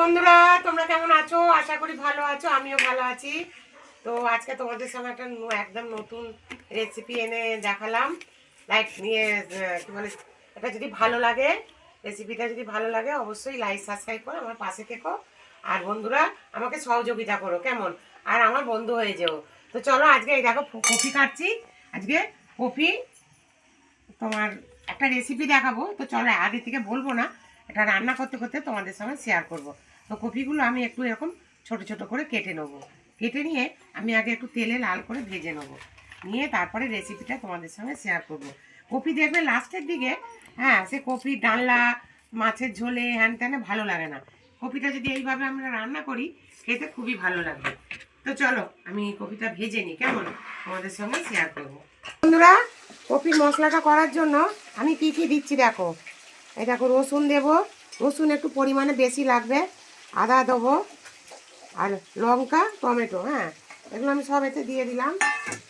বন্ধুরা, তোমরা কেমন আছো? আশা করি ভালো আছো, আমিও ভালো আছি। তো আজকে তোমাদের সঙ্গে একটা একদম নতুন রেসিপি এনে দেখালাম। লাইক নিয়ে কি বলে, এটা যদি ভালো লাগে রেসিপিটা যদি ভালো লাগে, অবশ্যই লাইক সাবস্ক্রাইব করো, আমার পাশে থেকো। আর বন্ধুরা, আমাকে সহযোগিতা করো, কেমন? আর আমার বন্ধু হয়ে যেও। তো চলো আজকে এই দেখো কফি কাটছি। আজকে কফি তোমার একটা রেসিপি দেখাবো। তো চলো, আগে থেকে বলব না। এটা রান্না করতে করতে তোমাদের সঙ্গে শেয়ার করব। তো কপিগুলো আমি একটু এরকম ছোট ছোট করে কেটে নেব। কেটে নিয়ে আমি আগে একটু তেলে লাল করে ভেজে নেব। নিয়ে তারপরে রেসিপিটা তোমাদের সঙ্গে শেয়ার করব। কপি দেখবে লাস্টের দিকে হ্যাঁ সে কপি, ডালনা, মাছের ঝোলে, হ্যান ত্যানে ভালো লাগে না। কপিটা যদি এইভাবে আমরা রান্না করি, খেতে খুবই ভালো লাগবে। তো চলো, আমি কপিটা ভেজে নিই, কেমন? তোমাদের সঙ্গে শেয়ার করব। বন্ধুরা, কপির মশলাটা করার জন্য আমি কী কী দিচ্ছি দেখো। এই দেখো রসুন দেব। রসুন একটু পরিমাণে বেশি লাগবে। আদা দেবো আর লঙ্কা, টমেটো হ্যাঁ এগুলো আমি সব এতে দিয়ে দিলাম।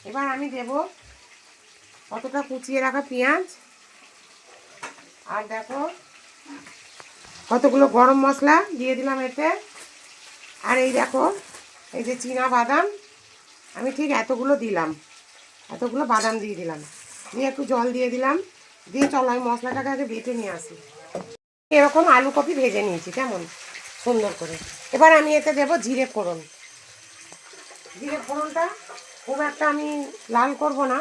এবার আমি দেব কতটা কুচিয়ে রাখা পেঁয়াজ। আর দেখো কতগুলো গরম মশলা দিয়ে দিলাম এতে। আর এই দেখো, এই যে চীনা বাদাম, আমি ঠিক এতগুলো দিলাম। এতগুলো বাদাম দিয়ে দিলাম। দিয়ে একটু জল দিয়ে দিলাম। দিয়ে চলো, আমি মশলাটাকে আগে বেটে নিয়ে আসি। এরকম আলু কপি ভেজে নিয়েছি, কেমন? সুন্দর করে। এবার আমি এতে দেবো জিরে ফোড়ন। জিরে ফোড়নটা খুব একটা আমি লাল করব না,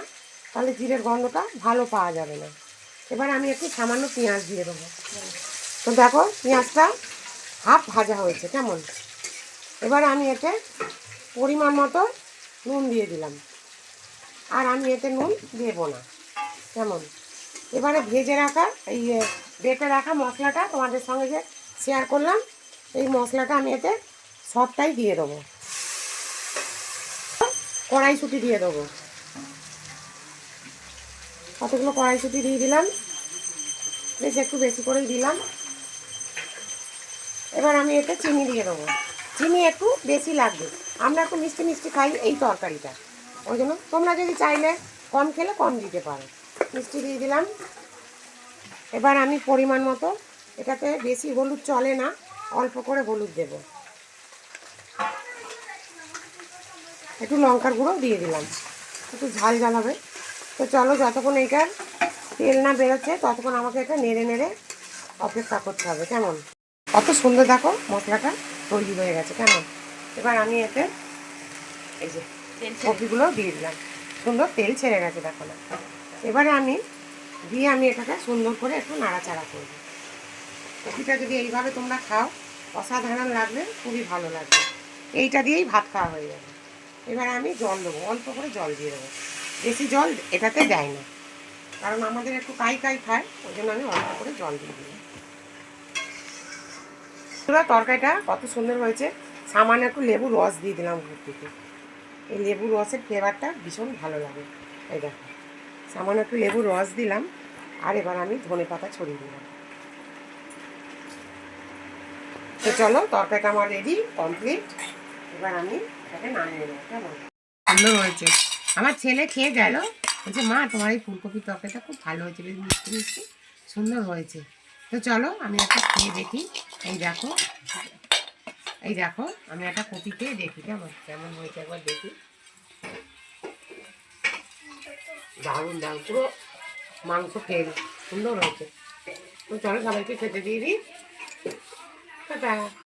তাহলে জিরের গন্ধটা ভালো পাওয়া যাবে না। এবার আমি একটু সামান্য পেঁয়াজ দিয়ে দেবো। তো দেখো, পেঁয়াজটা হাফ ভাজা হয়েছে, কেমন? এবার আমি এতে পরিমাণ মতো নুন দিয়ে দিলাম। আর আমি এতে নুন দেবো না, কেমন? এবারে ভেজে রাখা, এই বেটে রাখা মশলাটা তোমাদের সঙ্গে যে শেয়ার করলাম, এই মশলাটা আমি এতে সবটাই দিয়ে দেবো। কড়াইশুঁটি দিয়ে দেবো। কতগুলো কড়াইশুঁটি দিয়ে দিলাম? বেশ একটু বেশি করেই দিলাম। এবার আমি এতে চিনি দিয়ে দেবো। চিনি একটু বেশি লাগবে। আমরা একটু মিষ্টি মিষ্টি খাই এই তরকারিটা। ওই জন্য তোমরা যদি চাইলে কম খেলে কম দিতে পারো। মিষ্টি দিয়ে দিলাম। এবার আমি পরিমাণ মতো, এটাতে বেশি হলুদ চলে না, অল্প করে হলুদ দেব। একটু লঙ্কার গুঁড়ো দিয়ে দিলাম। একটু ঝাল ঝাল হবে। তো চলো যতক্ষণ এইটার তেল না বেরোচ্ছে, ততক্ষণ আমাকে এটা নেড়ে নেড়ে অপেক্ষা করতে হবে। কেমন? কত সুন্দর দেখো, মশলাটা তৈরি হয়ে গেছে। কেমন? এবার আমি এতে এই যে কপিগুলো দিয়ে দিলাম। সুন্দর তেল ছেড়ে গেছে, দেখো না। এবারে আমি, দিয়ে আমি এটাকে সুন্দর করে একটু নাড়াচাড়া করব। কপিটা যদি এইভাবে তোমরা খাও, অসাধারণ লাগবে, খুবই ভালো লাগবে। এইটা দিয়েই ভাত খাওয়া হয়ে যাবে। এবার আমি জল দেবো, অল্প করে জল দিয়ে দেবো। বেশি জল এটাতে দেয় না, কারণ আমাদের একটু কাই কাই খায়, ওই জন্য আমি অল্প করে জল দিয়ে দিই পুরো তরকারিটা কত সুন্দর হয়েছে। সামান্য একটু লেবু রস দিয়ে দিলাম থেকে এই লেবু রসের ফ্লেভারটা ভীষণ ভালো লাগে, এই দেখো। সামান্য একটু লেবু রস দিলাম, আর এবার আমি ধনে পাতা ছড়িয়ে দিলাম। তো চলো, তরকারিটা আমার রেডি কমপ্লিট এবার আমি এটাকে নামিয়ে নেব, কেমন? হয়েছে। আমার ছেলে খেয়ে গেল। বলছে, মা, তোমার এই ফুলকপির তরকারিটা খুব ভালো হয়েছে, বেশ মিষ্টি মিষ্টি, সুন্দর হয়েছে। তো চলো, আমি একটা খেয়ে দেখি। এই দেখো এই দেখো, আমি একটা কপি খেয়ে দেখি, কেমন কেমন হয়েছে একবার দেখি। দারুণ দারুণ পুরো মাংস খেয়ে সুন্দর হয়েছে। চলো সবাইকে খেতে দিয়ে দিই।